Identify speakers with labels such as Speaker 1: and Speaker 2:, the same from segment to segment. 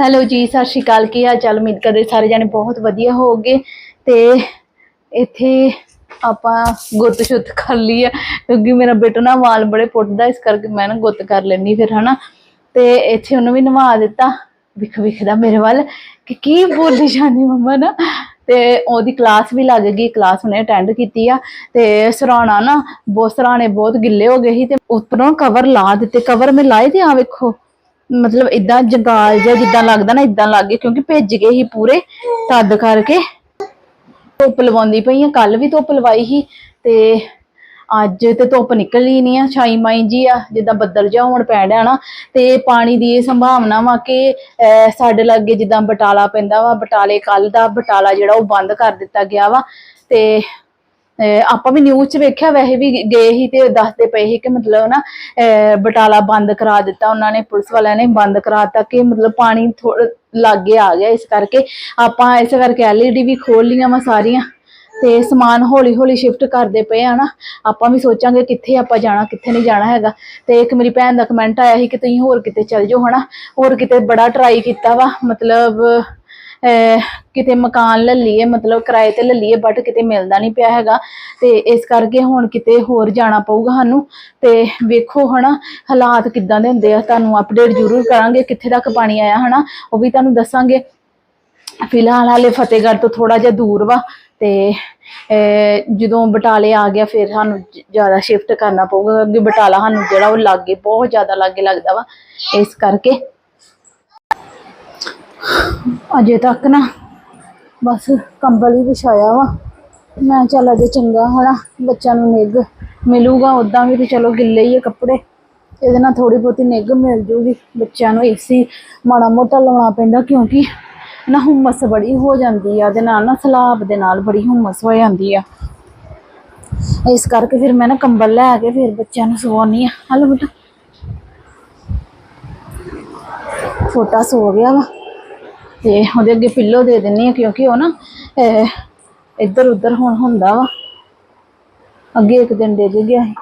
Speaker 1: Hello ਜੀ, ਸਤਿ ਸ਼੍ਰੀ ਅਕਾਲ, ਕੀ ਹਾਲ ਚਾਲ? ਉਮੀਦ ਕਰਦੇ ਸਾਰੇ ਜਾਣੇ ਬਹੁਤ ਵਧੀਆ ਹੋਵੋਗੇ। ਤੇ ਇੱਥੇ ਆਪਾਂ ਗੁੱਤ ਸ਼ੁੱਤ ਕਰ ਲਈ ਆ, ਕਿਉਂਕਿ ਮੇਰਾ ਬੇਟਾ ਨਾ ਵਾਲ ਬੜੇ ਪੁੱਟਦਾ, ਇਸ ਕਰਕੇ ਮੈਂ ਨਾ ਗੁੱਤ ਕਰ ਲੈਣੀ ਫਿਰ, ਹਨਾ? ਤੇ ਇੱਥੇ ਉਹਨੂੰ ਵੀ ਨਵਾ ਦਿੱਤਾ, ਵਿਖ ਵਿਖਦਾ ਮੇਰੇ ਵੱਲ, ਕਿ ਕੀ ਬੋਲੀ ਜਾਂਦੀ ਮੰਮਾ ਨਾ? ਤੇ ਉਹਦੀ ਕਲਾਸ ਵੀ ਲੱਗ ਗਈ, ਕਲਾਸ ਉਹਨੇ ਅਟੈਂਡ ਕੀਤੀ ਆ। ਤੇ ਸਰਾਣਾ ਨਾ, ਬਹੁਤ ਸਰਾਣੇ ਬਹੁਤ ਗਿੱਲੇ ਹੋ ਗਏ ਸੀ, ਤੇ ਉੱਪਰੋਂ ਕਵਰ ਲਾ ਦਿੱਤੇ ਕਵਰ ਮੈਂ ਲਾਏ ਤੇ ਆ ਵੇਖੋ। ਮਤਲਬ ਇਦਾਂ ਜੰਗਾਲ ਜਿਹਾ ਜਿੱਦਾਂ ਲੱਗਦਾ ਨਾ ਇਦਾਂ ਲੱਗ ਗਏ, ਕਿਉਂਕਿ ਭਿੱਜ ਗਏ ਸੀ ਪੂਰੇ ਤਦ ਕਰਕੇ। ਧੁੱਪ ਲਵਾਉਂਦੀ ਪਈ ਆ ਕੱਲ ਵੀ ਧੁੱਪ ਲਵਾਈ ਸੀ ਤੇ ਅੱਜ ਤੇ ਧੁੱਪ ਨਿਕਲੀ ਨਹੀਂ ਆ, ਛਾਈ ਮਾਈ ਜੀ ਆ, ਜਿੱਦਾਂ ਬੱਦਲ ਜਿਹਾ ਹੋਣ ਪੈ ਰਿਹਾ ਨਾ, ਤੇ ਪਾਣੀ ਦੀ ਇਹ ਸੰਭਾਵਨਾ ਵਾ ਕਿ ਸਾਡੇ ਲਾਗੇ ਜਿੱਦਾਂ ਬਟਾਲਾ ਪੈਂਦਾ ਵਾ, ਬਟਾਲੇ ਕੱਲ ਦਾ ਬਟਾਲਾ ਜਿਹੜਾ ਉਹ ਬੰਦ ਕਰ ਦਿੱਤਾ ਗਿਆ ਵਾ, ਤੇ ਆਪਾਂ ਵੀ ਨਿਊਜ਼ 'ਚ ਵੇਖਿਆ, ਵੈਸੇ ਵੀ ਗਏ ਸੀ ਤੇ ਦੱਸਦੇ ਪਏ ਸੀ ਕਿ ਮਤਲਬ ਨਾ ਬਟਾਲਾ ਬੰਦ ਕਰਾ ਦਿੱਤਾ ਉਹਨਾਂ ਨੇ, ਪੁਲਿਸ ਵਾਲਿਆਂ ਨੇ ਬੰਦ ਕਰਾ ਕਿ ਮਤਲਬ ਪਾਣੀ ਥੋੜਾ ਲਾਗੇ ਆ ਗਿਆ ਇਸ ਕਰਕੇ। ਆਪਾਂ ਇਸ ਕਰਕੇ ਐਲਈਡੀ ਵੀ ਖੋਲ ਲੀਆਂ ਵਾ ਸਾਰੀਆਂ ਤੇ ਸਮਾਨ ਹੌਲੀ ਹੌਲੀ ਸ਼ਿਫਟ ਕਰਦੇ ਪਏ ਆ ਨਾ। ਆਪਾਂ ਵੀ ਸੋਚਾਂਗੇ ਕਿੱਥੇ ਆਪਾਂ ਜਾਣਾ, ਕਿੱਥੇ ਨਹੀਂ ਜਾਣਾ ਹੈਗਾ। ਤੇ ਇੱਕ ਮੇਰੀ ਭੈਣ ਦਾ ਕਮੈਂਟ ਆਇਆ ਸੀ ਕਿ ਤੁਸੀਂ ਹੋਰ ਕਿਤੇ ਚੱਲ ਜਾਓ ਹਨਾ। ਹੋਰ ਕਿਤੇ ਬੜਾ ਟਰਾਈ ਕੀਤਾ ਵਾ, ਮਤਲਬ ਕਿਤੇ ਮਕਾਨ ਲੈ ਲਈਏ, ਮਤਲਬ ਕਿਰਾਏ ਤੇ ਲੈ ਲਈਏ ਬਟ ਕਿਤੇ ਮਿਲਦਾ ਨਹੀਂ ਪਿਆ ਹੈਗਾ। ਤੇ ਇਸ ਕਰਕੇ ਹੁਣ ਕਿਤੇ ਹੋਰ ਜਾਣਾ ਪਊਗਾ ਸਾਨੂੰ। ਤੇ ਵੇਖੋ ਹਨਾ, ਹਾਲਾਤ ਕਿੱਦਾਂ ਦੇ ਹੁੰਦੇ ਆ। ਤੁਹਾਨੂੰ ਅਪਡੇਟ ਜ਼ਰੂਰ ਕਰਾਂਗੇ, ਕਿੱਥੇ ਤੱਕ ਪਾਣੀ ਆਇਆ ਹਨਾ। ਉਹ ਵੀ ਤੁਹਾਨੂੰ ਦੱਸਾਂਗੇ। ਫਿਲਹਾਲ ਹਾਲੇ ਫਤਿਹਗੜ੍ਹ ਤੋਂ ਥੋੜਾ ਜਿਹਾ ਦੂਰ ਵਾ। ਤੇ, ਅਹ, ਜਦੋਂ ਬਟਾਲੇ ਆ ਗਿਆ, ਫਿਰ ਸਾਨੂੰ ਜ਼ਿਆਦਾ ਸ਼ਿਫਟ ਕਰਨਾ ਪਊਗਾ। ਕਿਉਂਕਿ ਬਟਾਲਾ ਸਾਨੂੰ ਜਿਹੜਾ ਉਹ ਲਾਗੇ, ਬਹੁਤ ਜ਼ਿਆਦਾ ਲਾਗੇ ਲੱਗਦਾ ਵਾ। ਇਸ ਕਰਕੇ ਅਜੇ ਤੱਕ ਨਾ ਬਸ ਕੰਬਲ ਹੀ ਵਿਛਾਇਆ ਵਾ। ਮੈਂ ਚੱਲ ਅਜੇ ਚੰਗਾ ਹੋਣਾ, ਬੱਚਿਆਂ ਨੂੰ ਨਿੱਘ ਮਿਲੂਗਾ ਉਦਾਂ ਵੀ ਤੇ ਚਲੋ ਗਿੱਲੇ ਹੀ ਆ ਕੱਪੜੇ। ਇਹਦੇ ਨਾਲ ਥੋੜੀ ਬਹੁਤੀ ਨਿੱਘ ਮਿਲ ਜੂਗੀ। ਬੱਚਿਆਂ ਨੂੰ ਏਸੀ ਮਾੜਾ ਮੋਟਾ ਲਾਉਣਾ ਪੈਂਦਾ ਕਿਉਂਕਿ ਨਾ ਹੁਮਸ ਬੜੀ ਹੋ ਜਾਂਦੀ ਆ ਉਹਦੇ ਨਾਲ ਨਾ ਸਲਾਬ ਦੇ ਨਾਲ ਬੜੀ ਹੁਮਸ ਹੋ ਜਾਂਦੀ ਆ। ਇਸ ਕਰਕੇ ਫਿਰ ਮੈਂ ਨਾ ਕੰਬਲ ਲੈ ਕੇ ਫਿਰ ਬੱਚਿਆਂ ਨੂੰ ਸਵਾਉਣੀ ਆ। ਹਲੋ ਬੇਟਾ। ਛੋਟਾ ਸੋ ਗਿਆ ਵਾ। ਤੇ ਉਹਦੇ ਅੱਗੇ ਪਿੱਲੋ ਦੇ ਦਿੰਨੀ ਆ ਕਿਉਂਕਿ ਉਹ ਨਾ ਅਹ, ਇੱਧਰ ਉੱਧਰ ਹੁਣ ਹੁੰਦਾ ਵਾ। ਅੱਗੇ ਇੱਕ ਦਿਨ ਡਿੱਗ ਗਿਆ ਸੀ।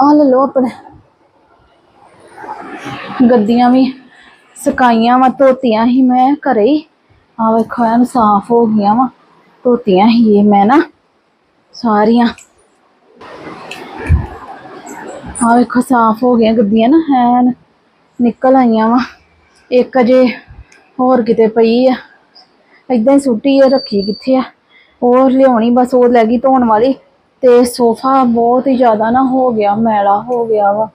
Speaker 1: ਆ ਲੈ ਲਓ ਆਪਣੇ। ਗੱਦੀਆਂ ਵੀ ਸਕਾਈਆਂ ਵਾ ਧੋਤੀਆਂ ਹੀ ਮੈਂ ਘਰੇ ਹੀ। ਆ ਵੇਖੋ ਐਨ ਸਾਫ਼ ਹੋ ਗਈਆਂ ਵਾ ਧੋਤੀਆਂ ਹੀ ਇਹ ਮੈਂ ਨਾ ਸਾਰੀਆਂ। ਆ ਵੇਖੋ ਸਾਫ਼ ਹੋ ਗਈਆਂ ਗੱਦੀਆਂ ਨਾ ਐਨ ਨਿਕਲ ਆਈਆਂ ਵਾ। ਇੱਕ ਅਜੇ ਹੋਰ ਕਿਤੇ ਪਈ ਆ। ਏਦਾਂ ਹੀ ਸੁੱਟੀ ਆ ਰੱਖੀ ਕਿੱਥੇ ਆ? ਉਹ ਲਿਆਉਣੀ ਬਸ, ਉਹ ਲੈ ਗਈ ਧੋਣ ਵਾਲੀ। ਤੇ ਸੋਫਾ ਬਹੁਤ ਹੀ ਜ਼ਿਆਦਾ ਨਾ ਹੋ ਗਿਆ, ਮੈਲਾ ਹੋ ਗਿਆ ਵਾ।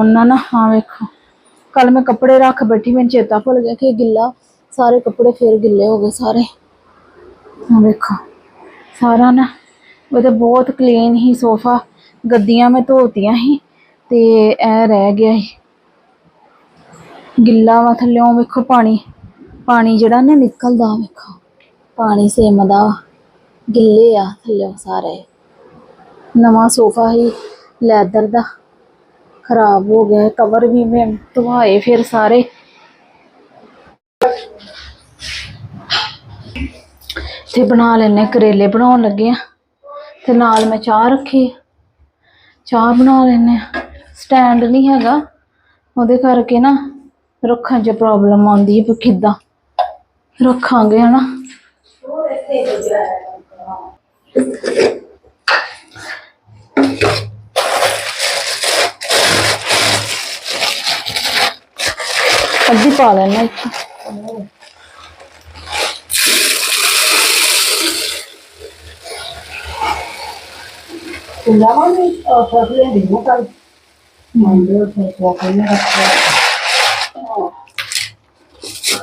Speaker 1: ਉਹਨਾਂ ਨਾ, ਹਾਂ ਵੇਖੋ। ਕੱਲ ਮੈਂ ਕੱਪੜੇ ਰੱਖ ਬੈਠੀ, ਮੈਨੂੰ ਚੇਤਾ ਭੁੱਲ ਗਿਆ ਕਿ ਗਿੱਲਾ, ਸਾਰੇ ਕੱਪੜੇ ਫੇਰ ਗਿੱਲੇ ਹੋ ਗਏ ਸਾਰੇ। ਹਾਂ ਵੇਖੋ। ਸਾਰਾ ਨਾ, ਉਹ ਤੇ ਬਹੁਤ ਕਲੀਨ ਹੀ ਸੋਫਾ। ਗੱਦੀਆਂ ਮੈਂ ਧੋਤੀਆਂ ਸੀ, ਤੇ ਇਹ ਰਹਿ ਗਿਆ ਸੀ। ਗਿੱਲਾ ਵਾ ਥੱਲਿਓਂ ਵੇਖੋ ਪਾਣੀ। ਪਾਣੀ ਜਿਹੜਾ ਨਾ ਨਿਕਲਦਾ ਵੇਖੋ। ਪਾਣੀ ਸੇਮਦਾ ਵਾ। ਗਿੱਲੇ ਆ ਥੱਲਿਓਂ ਸਾਰੇ। ਨਵਾਂ ਸੋਫਾ ਹੀ ਲੈਦਰ ਦਾ। ਖਰਾਬ ਹੋ ਗਿਆ, ਕਵਰ ਵੀ ਮੈਂ ਧਵਾਏ ਫਿਰ ਸਾਰੇ। ਤੇ ਬਣਾ ਲੈਣੇ ਕਰੇਲੇ ਬਣਾਉਣ ਲੱਗੇ ਆ। ਤੇ ਨਾਲ ਮੈਂ ਚਾਹ ਰੱਖੀ। ਚਾਹ ਬਣਾ ਲੈਣੇ ਆ। ਸਟੈਂਡ ਨਹੀਂ ਹੈਗਾ। ਉਹਦੇ ਕਰਕੇ ਨਾ ਰੱਖਾਂ 'ਚ ਪ੍ਰੋਬਲਮ ਆਉਂਦੀ ਹੈ ਵੀ ਕਿੱਦਾਂ? ਰੱਖਾਂਗੇ ਹਨਾ? ਅੱਧੀ ਪਾ ਲੈਣਾ ਇੱਥੇ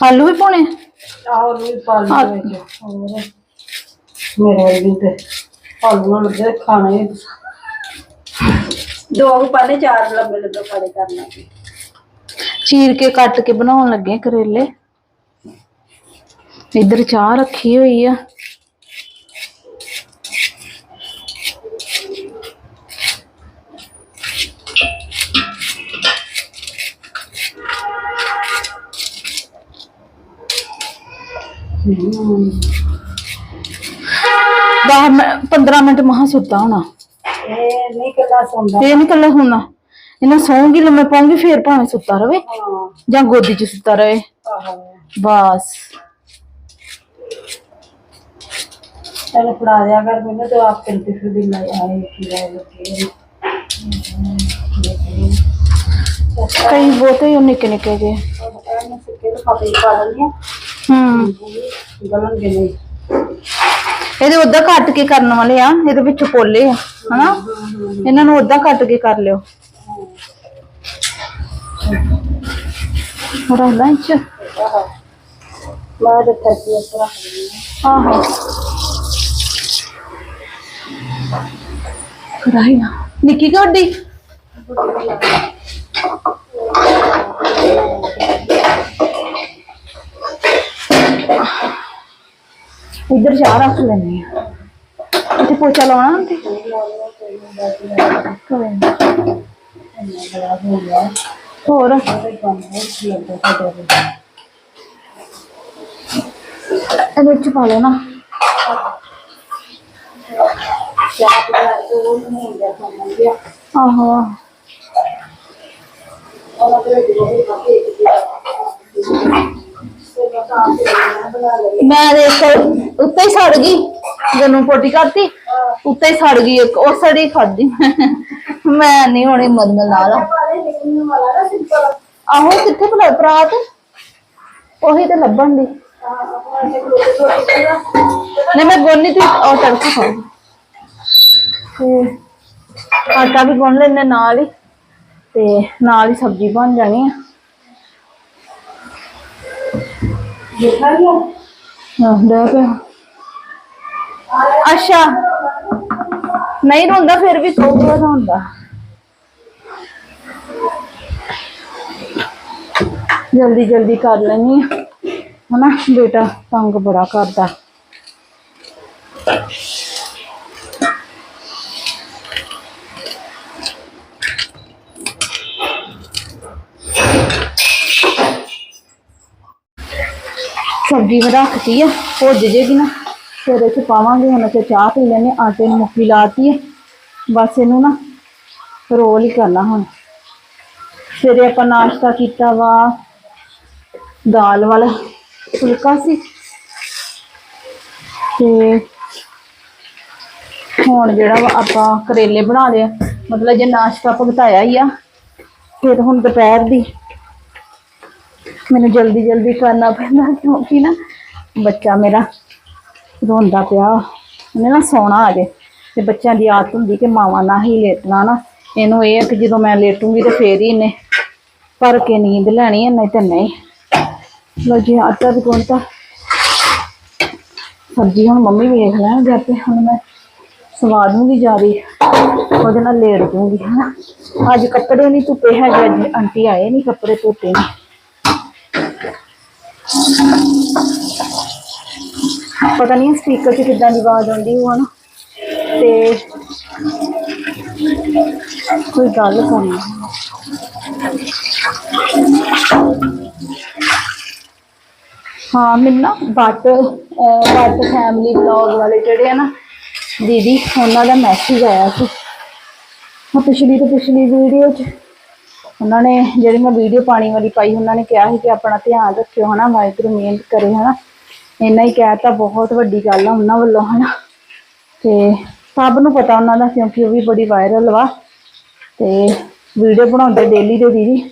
Speaker 1: ਆਲੂ ਵੀ ਪਾਉਣੇ
Speaker 2: ਆਹੋ ਨੂੰ ਪਾ ਲਈ ਵਿੱਚ ਹੋਰ ਮੇਰੇ ਵਾਲੀ ਤੇ ਫਲ ਲੱਗੇ ਖਾਣੇ ਦੋ ਕੁ ਪਾਲੇ ਚਾਰ ਲੰਬੇ ਲੰਬੇ ਪਾਲੇ ਕਰਨਾ ਸੀ
Speaker 1: ਚੀਰ ਕੇ ਕੱਟ ਕੇ ਬਣਾਉਣ ਲੱਗੇ ਕਰੇਲੇ। ਇੱਧਰ ਚਾਹ ਰੱਖੀ ਹੋਈ ਆ। ਦਸ ਮਿੰਟ 15 ਮਿੰਟ ਮਹਾ ਸੁੱਤਾ ਹੋਣਾ।
Speaker 2: ਇਹ ਨਹੀਂ ਕੱਲਾ ਸੌਂਦਾ।
Speaker 1: ਇਹ ਨਹੀਂ ਕੱਲਾ ਹੋਣਾ ਇਹਨਾਂ ਸੌਂਗੀ ਲੰਮੇ ਪਾਉਂਗੀ ਫੇਰ ਭਾਵੇਂ ਸੁੱਤਾ ਰਵੇ।
Speaker 2: ਹਾਂ।
Speaker 1: ਜਾਂ ਗੋਦੀ 'ਚ ਸੁੱਤਾ ਰਵੇ।
Speaker 2: ਆਹੋ।
Speaker 1: ਬਸ।
Speaker 2: ਚਲ ਫੜਾ ਦਿਆ ਕਰ ਮੈਨੂੰ ਤੇ ਆਪ ਤੇ ਫਿਰ ਵੀ ਲੈ ਆਏ ਕੀ ਆਏ ਲੱਗੇ
Speaker 1: ਕਈ ਬਹੁਤੇ ਹੀ ਨਿੱਕੇ ਨਿੱਕੇ ਜੇ
Speaker 2: ਇਹਨੇ ਸਿੱਕੇ
Speaker 1: ਹੂੰ। ਇਹਦੇ ਉਦਾਂ ਕੱਟ ਕੇ ਕਰਨ ਵਾਲੇ ਆ, ਇਹਦੇ ਵਿੱਚ ਪੋਲੇ ਆ, ਹਨਾ? ਇਹਨਾਂ ਨੂੰ ਉਦਾਂ ਕੱਟ ਕੇ ਕਰ ਲਿਓ। ਥੋੜਾ ਲੰਚ
Speaker 2: ਆਹੋ ਮੈਂ ਇਸ ਤਰ੍ਹਾਂ
Speaker 1: ਆਹੋ। ਕਰਾਈ ਨਾ। ਨਿੱਕੀ ਗੱਡੀ? ਇੱਧਰ ਚਾਹ ਰੱਖ ਲੈਣੀ ਆ। ਇੱਥੇ ਪੋਚਾ ਲਾਉਣਾ ਆਂਟੀ ਹੋਰ? ਇਹਦੇ ਵਿੱਚ ਪਾ ਲੈਣਾ। ਆਹੋ। ਮੈਂ ਦੇਖ ਉੱਤੇ ਹੀ ਸੜ ਗਈ ਜਦੋਂ ਪੋਟੀ ਕਰਤੀ, ਉੱਤੇ ਹੀ ਸੜ ਗਈ ਇੱਕ ਉਹ ਸੜੀ ਖਾਦੀ ਮੈਂ ਨਹੀਂ ਹੁਣ ਹਿੰਮਤ ਨਾਲ। ਲਾ ਆਹੋ, ਕਿੱਥੇ ਭਲਾ ਪ੍ਰਾਤ? ਉਹੀ ਤੇ ਲੱਭਣ ਦੀ। ਨਹੀਂ, ਮੈਂ ਗੋਨੀ ਤੇ ਉਹ ਤੜਕਾ ਖਾਊਂਗੀ ਆਟਾ ਵੀ ਗੁੰਨ ਲੈਣੇ ਨਾਲ ਹੀ, ਤੇ ਨਾਲ ਹੀ ਸਬਜ਼ੀ ਬਣ ਜਾਣੀ ਆ। ਹਾਂ ਦੇ ਪਿਆ। ਅੱਛਾ। ਨਹੀਂ ਰੋਂਦਾ, ਫਿਰ ਵੀ ਕਹੂਗਾ ਰੋਂਦਾ ਜਲਦੀ ਜਲਦੀ ਕਰ ਲੈਣੀ ਆ ਹਨਾ, ਬੇਟਾ ਤੰਗ ਬੜਾ ਕਰਦਾ। ਸਬਜ਼ੀ ਰੱਖਤੀ ਆ ਭੁੱਜ ਜੇਗੀ ਨਾ। ਫਿਰ ਇਹ ਪਾਵਾਂਗੇ, ਹੁਣ ਅਸੀਂ ਚਾਹ ਪੀ ਲੈਣੇ ਆਟੇ ਨੂੰ ਮੁੱਕੀ ਲਾਤੀ ਹੈ ਬਸ ਇਹਨੂੰ ਨਾ ਰੋਲ ਹੀ ਕਰਨਾ ਹੁਣ। ਸਵੇਰੇ ਆਪਾਂ ਨਾਸ਼ਤਾ ਕੀਤਾ ਵਾ, ਦਾਲ ਵਾਲਾ ਫੁਲਕਾ ਸੀ। ਤੇ ਹੁਣ ਜਿਹੜਾ ਵਾ ਆਪਾਂ ਕਰੇਲੇ ਬਣਾ ਲਏ ਮਤਲਬ ਜੇ ਨਾਸ਼ਤਾ ਭੁਗਤਾਇਆ ਹੀ ਆ, ਫਿਰ ਹੁਣ ਦੁਪਹਿਰ ਦੀ ਮੈਨੂੰ ਜਲਦੀ ਜਲਦੀ ਕਰਨਾ ਪੈਂਦਾ ਕਿਉਂਕਿ ਨਾ ਬੱਚਾ ਮੇਰਾ ਰੋਂਦਾ ਪਿਆ। ਉਹਨੇ ਨਾ ਸੌਣਾ ਅਜੇ ਤੇ ਬੱਚਿਆਂ ਦੀ ਆਦਤ ਹੁੰਦੀ ਕਿ ਮਾਵਾਂ ਨਾਲ ਹੀ ਲੇਟਣਾ ਨਾ। ਇਹਨੂੰ ਇਹ ਹੈ ਕਿ ਜਦੋਂ ਮੈਂ ਲੇਟੂੰਗੀ ਤੇ ਫੇਰ ਹੀ ਇਹਨੇ ਭਰ ਕੇ ਨੀਂਦ ਲੈਣੀ ਹੈ ਨਹੀਂ ਤੇ ਨਹੀਂ। ਲੋ ਜੀ, ਆਟਾ ਵੀ ਗੁੰਨਤਾ। ਸਬਜ਼ੀ ਹੁਣ ਮੰਮੀ ਵੇਖ ਲੈਣ ਲੈਣਗੇ ਤੇ ਹੁਣ ਮੈਂ ਸਵਾਦ ਨੂੰ ਵੀ ਜਾਰੀ ਉਹਦੇ ਨਾਲ ਲੇਟ ਦੂੰਗੀ, ਹਨਾ। ਅੱਜ ਕੱਪੜੇ ਨਹੀਂ ਧੁੱਪੇ ਹੈਗੇ, ਅੱਜ ਆਂਟੀ ਆਏ ਨਹੀਂ ਕੱਪੜੇ ਧੋਤੇ ਨਹੀਂ ਪਤਾ ਨਹੀਂ ਸਪੀਕਰ 'ਚ ਕਿੱਦਾਂ ਦੀ ਆਵਾਜ਼ ਆਉਂਦੀ ਹੋਆ ਨਾ ਤੇ ਕੋਈ ਗੱਲ ਕਰਨੀ ਹਾਂ, ਮੈਨੂੰ ਨਾ ਬੱਟ ਬੱਟ ਫੈਮਿਲੀ ਵਲੌਗ ਵਾਲੇ ਜਿਹੜੇ ਆ ਨਾ, ਦੀਦੀ, ਉਹਨਾਂ ਦਾ ਮੈਸੇਜ ਆਇਆ ਸੀ। ਹਾਂ ਪਿਛਲੀ ਤੋਂ ਪਿਛਲੀ ਵੀਡੀਓ 'ਚ ਉਹਨਾਂ ਨੇ, ਜਿਹੜੀ ਮੈਂ ਵੀਡੀਓ ਪਾਣੀ ਵਾਲੀ ਪਾਈ, ਉਹਨਾਂ ਨੇ ਕਿਹਾ ਸੀ ਕਿ ਆਪਣਾ ਧਿਆਨ ਰੱਖਿਓ ਹਨਾ, ਵਾਹਿਗੁਰੂ ਮਿਹਨਤ ਕਰੇ ਹਨਾ। ਇੰਨਾ ਹੀ ਕਹਿਤਾ ਬਹੁਤ ਵੱਡੀ ਗੱਲ ਆ ਉਹਨਾਂ ਵੱਲੋਂ ਹਨਾ। ਤੇ ਸਭ ਨੂੰ ਪਤਾ ਉਹਨਾਂ ਦਾ ਕਿਉਂਕਿ ਉਹ ਵੀ ਬੜੀ ਵਾਇਰਲ ਵਾ। ਤੇ ਵੀਡੀਓ ਬਣਾਉਂਦੇ ਡੇਲੀ ਦੇ ਦੀਦੀ।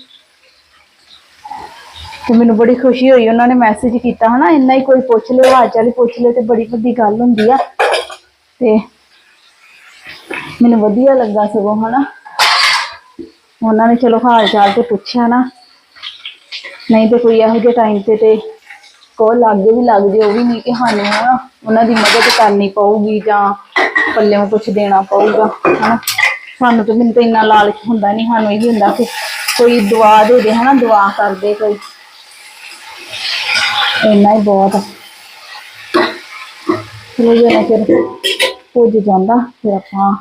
Speaker 1: ਤੇ ਮੈਨੂੰ ਬੜੀ ਖੁਸ਼ੀ ਹੋਈ ਉਹਨਾਂ ਨੇ ਮੈਸੇਜ ਕੀਤਾ ਹਨਾ, ਇੰਨਾ ਹੀ ਕੋਈ ਪੁੱਛ ਲਿਓ ਹਾਲ ਚਾਲ ਹੀ ਪੁੱਛ ਲਿਓ ਤੇ ਬੜੀ ਵੱਡੀ ਗੱਲ ਹੁੰਦੀ ਆ। ਤੇ ਮੈਨੂੰ ਵਧੀਆ ਲੱਗਾ ਸਗੋਂ ਹਨਾ। ਉਹਨਾਂ ਨੇ ਚਲੋ ਹਾਲ ਚਾਲ ਤੇ ਪੁੱਛਿਆ ਨਾ। ਨਹੀਂ ਤੇ ਕੋਈ ਇਹੋ ਜਿਹੇ ਟਾਈਮ ਤੇ ਤੇ ਕੋ ਲੱਗੇ ਵੀ ਲੱਗ ਜੇ, ਉਹ ਵੀ ਨਹੀਂ ਕਿ ਸਾਨੂੰ ਹਨਾ ਉਹਨਾਂ ਦੀ ਮਦਦ ਕਰਨੀ ਪਊਗੀ ਜਾਂ ਪੱਲਿਓਂ ਕੁਝ ਦੇਣਾ ਪਊਗਾ, ਹਨਾ। ਸਾਨੂੰ ਤਾਂ ਮੈਨੂੰ ਤਾਂ ਇੰਨਾ ਲਾਲਚ ਹੁੰਦਾ ਨਹੀਂ, ਸਾਨੂੰ ਇਹ ਹੁੰਦਾ ਕਿ ਕੋਈ ਦੁਆ ਦੇ ਦੇ ਹਨਾ, ਦੁਆ ਕਰਦੇ ਕੋਈ। ਇੰਨਾ ਹੀ ਬਹੁਤ ਆ। ਫਿਰ ਜਨਾ ਫਿਰ ਪੁੱਜ ਜਾਂਦਾ, ਫਿਰ ਆਪਾਂ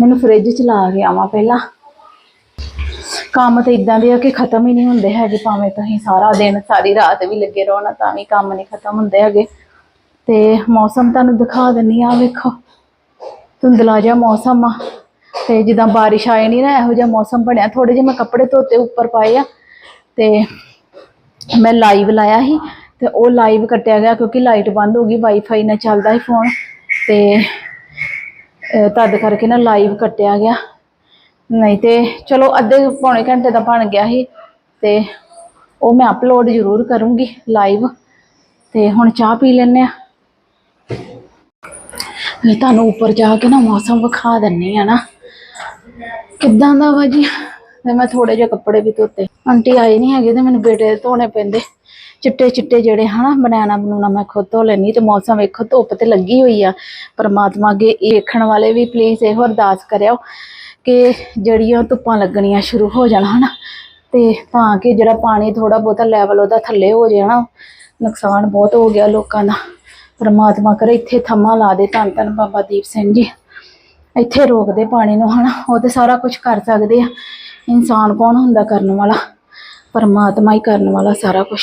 Speaker 1: ਮੈਨੂੰ ਫ੍ਰਿਜ ਚ ਲਾ ਕੇ ਆਵਾਂ ਪਹਿਲਾਂ। ਕੰਮ ਤਾਂ ਇਦਾਂ ਦੇ ਆ ਕਿ ਖਤਮ ਹੀ ਨਹੀਂ ਹੁੰਦੇ ਹੈਗੇ, ਭਾਵੇਂ ਤੁਸੀਂ ਸਾਰਾ ਦਿਨ, ਸਾਰੀ ਰਾਤ ਵੀ ਲੱਗੇ ਰਹੋ ਨਾ, ਤਾਂ ਵੀ ਕੰਮ ਨਹੀਂ ਖਤਮ ਹੁੰਦੇ ਹੈਗੇ। ਤੇ ਮੌਸਮ ਤੁਹਾਨੂੰ ਦਿਖਾ ਦਿੰਨੀ ਆ, ਵੇਖੋ। ਧੁੰਦਲਾ ਜਿਹਾ ਮੌਸਮ ਆ। ਤੇ ਜਿੱਦਾਂ ਬਾਰਿਸ਼ ਆਏ ਨਹੀਂ ਨਾ, ਇਹੋ ਜਿਹਾ ਮੌਸਮ ਬਣਿਆ। ਥੋੜੇ ਜਿਹੇ ਮੈਂ ਕੱਪੜੇ ਧੋਤੇ ਉੱਪਰ ਪਾਏ ਆ। ਤੇ ਮੈਂ ਲਾਈਵ ਲਾਇਆ ਸੀ, ਤੇ ਉਹ ਲਾਈਵ ਕੱਟਿਆ ਗਿਆ ਕਿਉਂਕਿ ਲਾਈਟ ਬੰਦ ਹੋ ਗਈ, ਵਾਈਫਾਈ ਨਾਲ ਚੱਲਦਾ ਸੀ ਫੋਨ। ਤੇ ਤਦ ਕਰਕੇ ਨਾ ਲਾਈਵ ਕੱਟਿਆ ਗਿਆ। ਨਹੀਂ ਤੇ ਚਲੋ ਅੱਧੇ ਪੌਣੇ ਘੰਟੇ ਦਾ ਬਣ ਗਿਆ ਸੀ ਤੇ ਉਹ ਮੈਂ ਅਪਲੋਡ ਜ਼ਰੂਰ ਕਰੂੰਗੀ ਲਾਈਵ ਤੇ ਹੁਣ ਚਾਹ ਪੀ ਲੈਨੇ ਆ ਮੈਂ ਤੁਹਾਨੂੰ ਉੱਪਰ ਜਾ ਕੇ ਨਾ ਮੌਸਮ ਵਿਖਾ ਦਿੰਨੀ ਆ ਨਾ। ਕਿੱਦਾਂ ਦਾ ਵਾ ਜੀ? ਤੇ ਮੈਂ ਥੋੜੇ ਜਿਹੇ ਕੱਪੜੇ ਵੀ ਧੋਤੇ। ਆਂਟੀ ਆਏ ਨਹੀਂ ਹੈਗੇ ਤੇ ਮੈਨੂੰ ਬੇਟੇ ਦੇ ਧੋਣੇ ਪੈਂਦੇ। ਚਿੱਟੇ ਚਿੱਟੇ ਜਿਹੜੇ ਹਨਾ, ਬਨਾਨਾ ਬਨੂਨਾ ਮੈਂ ਖੁਦ ਧੋ ਲੈਣੀ ਤੇ ਮੌਸਮ ਵੇਖੋ ਧੁੱਪ ਤੇ ਲੱਗੀ ਹੋਈ ਆ। ਪਰਮਾਤਮਾ ਅੱਗੇ ਵੇਖਣ ਵਾਲੇ ਵੀ ਪਲੀਜ਼ ਇਹੋ ਅਰਦਾਸ ਕਰਿਓ। ਕਿ ਜਿਹੜੀਆਂ ਧੁੱਪਾਂ ਲੱਗਣੀਆਂ ਸ਼ੁਰੂ ਹੋ ਜਾਣ ਹਨਾ। ਤੇ ਤਾਂ ਕਿ ਜਿਹੜਾ ਪਾਣੀ ਥੋੜਾ ਬਹੁਤਾ ਲੈਵਲ ਉਹਦਾ ਥੱਲੇ ਹੋ ਜਾਏ ਨਾ ਨੁਕਸਾਨ ਬਹੁਤ ਹੋ ਗਿਆ ਲੋਕਾਂ ਦਾ। ਪਰਮਾਤਮਾ ਕਰੇ ਇੱਥੇ ਥੰਮਾ ਲਾ ਦੇ ਧੰਨ ਧੰਨ ਬਾਬਾ ਦੀਪ ਸਿੰਘ ਜੀ। ਇੱਥੇ ਰੋਕਦੇ ਪਾਣੀ ਨੂੰ ਹਨਾ, ਉਹ ਤੇ ਸਾਰਾ ਕੁਝ ਕਰ ਸਕਦੇ ਆ। ਇਨਸਾਨ ਕੌਣ ਹੁੰਦਾ ਕਰਨ ਵਾਲਾ? ਪਰਮਾਤਮਾ ਹੀ ਕਰਨ ਵਾਲਾ ਸਾਰਾ ਕੁਝ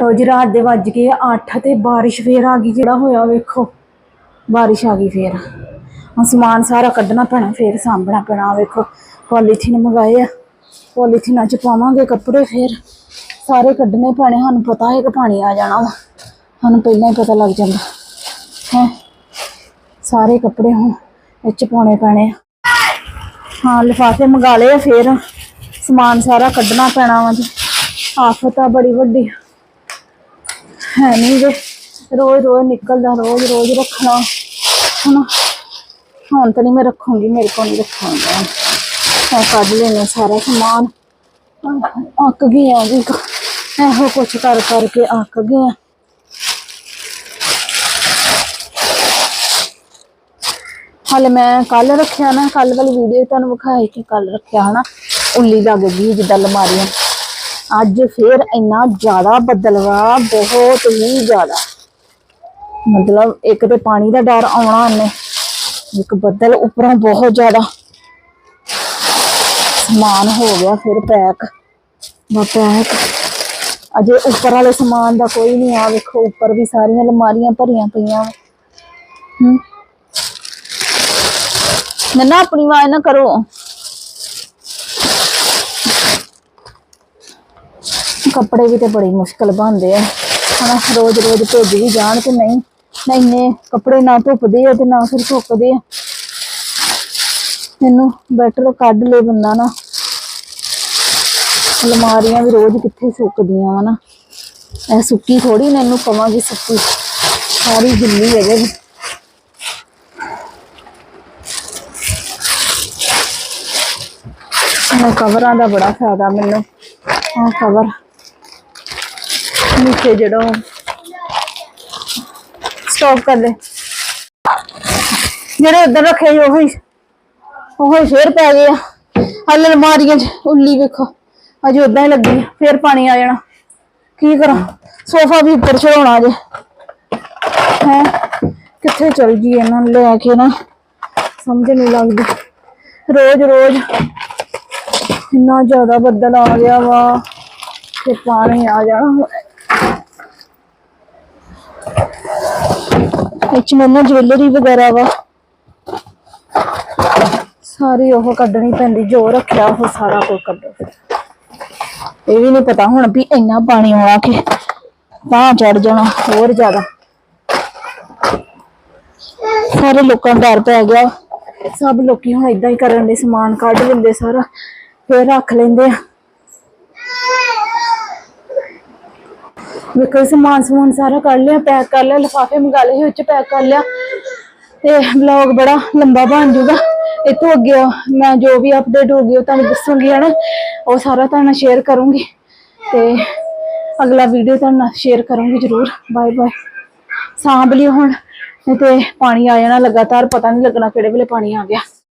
Speaker 1: ਰੋਜ਼ ਰਾਤ ਦੇ ਵੱਜ ਗਏ 8 ਤੇ ਬਾਰਿਸ਼ ਫੇਰ ਆ ਗਈ, ਜਿਹੜਾ ਹੋਇਆ ਵੇਖੋ। ਬਾਰਿਸ਼ ਆ ਗਈ ਫੇਰ। ਹੁਣ ਸਮਾਨ ਸਾਰਾ ਕੱਢਣਾ ਪੈਣਾ, ਫੇਰ ਸਾਂਭਣਾ ਪੈਣਾ, ਵੇਖੋ, ਪੋਲੀਥੀਨ ਮੰਗਾਏ ਆ। ਪੋਲੀਥੀਨਾਂ ਚ ਪਾਵਾਂਗੇ ਕੱਪੜੇ ਫੇਰ। ਸਾਰੇ ਕੱਢਣੇ ਪੈਣੇ, ਸਾਨੂੰ ਪਤਾ ਹੈ ਕਿ ਪਾਣੀ ਆ ਜਾਣਾ ਵਾ। ਸਾਨੂੰ ਪਹਿਲਾਂ ਹੀ ਪਤਾ ਲੱਗ ਜਾਂਦਾ। ਹੈ? ਸਾਰੇ ਕੱਪੜੇ ਹੁਣ ਇਹ ਚ ਪਾਉਣੇ ਪੈਣੇ ਆ। ਹਾਂ, ਲਿਫਾਫੇ ਮੰਗਾ ਲਏ ਆ ਫੇਰ। ਸਮਾਨ ਸਾਰਾ ਕੱਢਣਾ ਪੈਣਾ ਵਾ ਜੀ। ਆਫਤ ਆ ਬੜੀ ਵੱਡੀ। ਹੈ ਨਹੀਂ ਜੇ ਰੋਜ਼ ਰੋਜ਼ ਨਿਕਲਦਾ ਰੋਜ਼ ਰੋਜ਼ ਰੱਖਣਾ। ਹਨਾ? ਹੁਣ ਤਾਂ ਨਹੀਂ ਮੈਂ ਰੱਖੂੰਗੀ, ਮੇਰੇ ਕੋਲ ਨਹੀਂ ਰੱਖਾਂਗਾ। ਮੈਂ ਕੱਢ ਲੈਣਾ ਸਾਰਾ ਸਮਾਨ। ਅੱਕ ਗਈ ਆ ਜੀ। ਇਹੋ ਕੁਛ ਕਰ ਕਰਕੇ ਅੱਕ ਗਈ ਆ ਹਾਲੇ ਮੈਂ ਕੱਲ ਰੱਖਿਆ ਨਾ, ਕੱਲ ਵਾਲੀ ਵੀਡੀਓ ਤੁਹਾਨੂੰ ਵਿਖਾਈ ਕਿ ਕੱਲ ਰੱਖਿਆ ਹਨਾ, ਉੱਲੀ ਲੱਗ ਗਈ ਜਿੱਦਾਂ ਲਮਾਰੀਆਂ ਅੱਜ ਫੇਰ ਇੰਨਾ ਜ਼ਿਆਦਾ ਬਦਲਵਾ ਬਹੁਤ ਹੀ ਜ਼ਿਆਦਾ। ਮਤਲਬ ਇੱਕ ਤੇ ਪਾਣੀ ਦਾ ਡਰ ਆਉਣਾ ਉਹਨੇ। ਇੱਕ ਬੱਦਲ ਉੱਪਰੋਂ ਬਹੁਤ ਜ਼ਿਆਦਾ ਸਮਾਨ ਹੋ ਗਿਆ ਫਿਰ ਪੈਕ। ਬਾ ਪੈਕ। ਅਜੇ ਉੱਪਰ ਵਾਲੇ ਸਮਾਨ ਦਾ ਕੋਈ ਨਹੀਂ ਆ, ਵੇਖੋ, ਉੱਪਰ ਵੀ ਸਾਰੀਆਂ ਅਲਮਾਰੀਆਂ ਭਰੀਆਂ ਪਈਆਂ ਹੂੰ। ਨਾ ਆਪਣੀ ਆਵਾਜ਼ ਨਾ ਕਰੋ। ਕੱਪੜੇ ਵੀ ਤੇ ਬੜੀ ਮੁਸ਼ਕਲ ਬਣਦੇ ਆ। ਹਨਾ ਰੋਜ਼ ਰੋਜ਼ ਭੇਜ ਵੀ ਜਾਣ ਤੇ ਨਹੀਂ? ਨਾ ਇੰਨੇ ਕੱਪੜੇ ਨਾ ਧੁੱਪਦੇ ਆ ਤੇ ਨਾ ਫਿਰ ਸੁੱਕਦੇ ਆ। ਮੈਨੂੰ ਬੈਟਰ ਕੱਢ ਲੈ ਬੰਦਾ ਨਾ। ਅਲਮਾਰੀਆਂ ਵੀ ਰੋਜ਼ ਕਿੱਥੇ ਸੁੱਕਦੀਆਂ ਵਾ ਨਾ। ਇਹ ਸੁੱਕੀ ਥੋੜੀ ਨਾ ਕਵਾਂਗੀ ਸੁੱਕੀ। ਸਾਰੀ ਗਿੱਲੀ ਹੈ ਜੀ ਇਹ ਕਵਰਾਂ ਦਾ ਬੜਾ ਫਾਇਦਾ ਮੈਨੂੰ। ਆਹ ਕਵਰ। ਨੀਚੇ ਜਿਹੜਾ ਸਟਾਪ ਕਰ ਲੈ ਜਿਹੜੇ ਉਧਰ ਰੱਖੇ ਸੀ ਉਹੀ ਉਹੀ ਫੇਰ ਪੈ ਗਏ ਆ। ਹਲ ਅਲਮਾਰੀਆਂ 'ਚ ਉੱਲੀ ਵੇਖੋ। ਅਜੇ ਉਦਾਂ ਹੀ ਲੱਗੀ ਆ, ਫੇਰ ਪਾਣੀ ਆ ਜਾਣਾ। ਕੀ ਕਰਾਂ? ਸੋਫਾ ਵੀ ਉੱਪਰ ਚੜਾਉਣਾ ਜੇ ਹੈ? ਕਿੱਥੇ ਚਲ ਗਈ ਇਹਨਾਂ ਨੂੰ? ਲੈ ਕੇ ਨਾ ਸਮਝ ਨਹੀਂ ਲੱਗਦੀ। ਰੋਜ਼ ਰੋਜ਼ ਇੰਨਾ ਜ਼ਿਆਦਾ ਬੱਦਲ ਆ ਗਿਆ ਵਾ ਤੇ ਪਾਣੀ ਆ ਜਾਣਾ। ਵਿੱਚ ਮੈਨੂੰ ਜਵੈਲਰੀ ਵਗੈਰਾ ਵਾ। ਸਾਰੀ ਉਹ ਕੱਢਣੀ ਪੈਂਦੀ, ਜੋ ਰੱਖਿਆ ਉਹ ਸਾਰਾ ਕੁਝ ਕੱਢੋ। ਇਹ ਵੀ ਨਹੀਂ ਪਤਾ ਹੁਣ ਵੀ ਇੰਨਾ ਪਾਣੀ ਆਉਣਾ ਕਿ ਤਾਂ ਚੜ ਜਾਣਾ, ਹੋਰ ਜ਼ਿਆਦਾ। ਸਾਰੇ ਲੋਕਾਂ ਨੂੰ ਡਰ ਪੈ ਗਿਆ। ਸਭ ਲੋਕੀ ਹੁਣ ਇਦਾਂ ਹੀ ਕਰਨ ਦੇ, ਸਮਾਨ ਕੱਢ ਲੈਂਦੇ ਸਾਰਾ, ਫੇਰ ਰੱਖ ਲੈਂਦੇ ਆ। ਵੇਖੋ ਸਮਾਨ ਸਮੂਨ ਸਾਰਾ ਕੱਢ ਲਿਆ ਪੈਕ ਕਰ ਲਿਆ ਲਿਫਾਫੇ ਮੰਗਾ ਲਏ ਸੀ, ਉਹ ਪੈਕ ਕਰ ਲਿਆ। ਤੇ ਵਲੌਗ ਬੜਾ ਲੰਬਾ ਬਣ ਜਾਊਗਾ। ਇਹ ਅੱਗੇ ਮੈਂ ਜੋ ਵੀ ਅਪਡੇਟ ਹੋ ਗਈ ਉਹ ਤੁਹਾਨੂੰ ਦੱਸੂਗੀ ਹਨਾ? ਉਹ ਸਾਰਾ ਤੁਹਾਨੂੰ ਸ਼ੇਅਰ ਕਰੂੰਗੀ। ਤੇ ਅਗਲਾ ਵੀਡੀਓ ਤੁਹਾਨੂੰ ਸ਼ੇਅਰ ਕਰੂੰਗੀ ਜ਼ਰੂਰ। ਬਾਏ ਬਾਏ ਸਾਂਭ ਲਿਓ ਹੁਣ। ਤੇ ਪਾਣੀ ਆ ਜਾਣਾ ਲਗਾਤਾਰ ਪਤਾ ਨਹੀਂ ਲੱਗਣਾ ਕਿਹੜੇ ਵੇਲੇ ਪਾਣੀ ਆ ਗਿਆ।